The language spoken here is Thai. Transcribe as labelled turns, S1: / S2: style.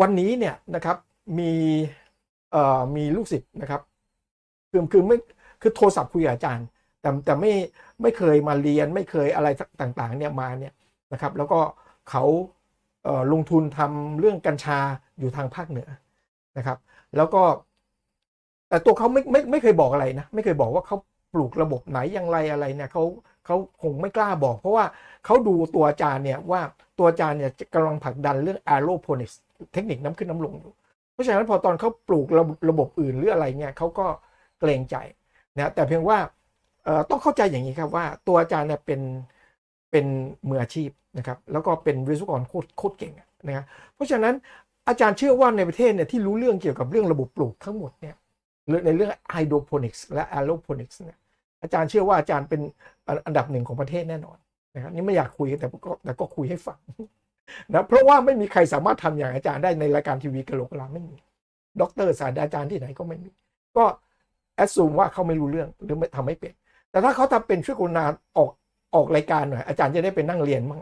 S1: วันนี้เนี่ยนะครับมีมีลูกศิษย์นะครับคือคือไม่คือโทรศัพท์คุยกับอาจารย์ แต่แต่ไม่ไม่เคยมาเรียนไม่เคยอะไรต่างๆเนี่ยมาเนี่ยนะครับ แล้วก็เขาเลงทุนทำเรื่องกัญชาอยู่ทางภาคเหนือนะครับ แล้วก็แต่ตัวเขาไม่ไม่ไม่เคยบอกอะไรนะ ไม่เคยบอกว่าเขาปลูกระบบไหนอย่างไรอะไรเนี่ยเขา เขาคงไม่กล้าบอก เพราะว่าเขาดูตัวอาจารย์เนี่ยว่าตัวอาจารย์เนี่ยกำลังผลักดันเรื่อง aeroponics เทคนิคน้ำขึ้นน้ำลงอยู่เพราะฉะนั้นพอตอนเขาปลูกระบบระบบอื่นหรืออะไรเนี่ยเขาก็เกรงใจนะแต่เพียงว่าต้องเข้าใจอย่างนี้ครับว่าตัวอาจารย์เนี่ยเป็นเป็นมืออาชีพนะครับแล้วก็เป็นวิศวกรโคตรเก่งนะครับเพราะฉะนั้นอาจารย์เชื่อว่าในประเทศเนี่ยที่รู้เรื่องเกี่ยวกับเรื่องระบบปลูกทั้งหมดเนี่ยในเรื่อง hydroponics และ aeroponics เนี่ย อาจารย์เชื่อว่าอาจารย์เป็นอันดับหนึ่งของประเทศแน่นอนนะครับนี่ไม่อยากคุยแต่ก็แต่ก็คุยให้ฟังนะเพราะว่าไม่มีใครสามารถทำอย่างอาจารย์ได้ในรายการทีวีกะโหลกกะลาไม่มีด็อกเตอร์ศาสตราจารย์ที่ไหนก็ไม่มี ก็แอดซูมว่าเขาไม่รู้เรื่องหรือไม่ทำไม่เป็น แต่ถ้าเขาทำเป็นช่วยกรุณาออกออกรายการหน่อยอาจารย์จะได้ไปนั่งเรียนมั้ง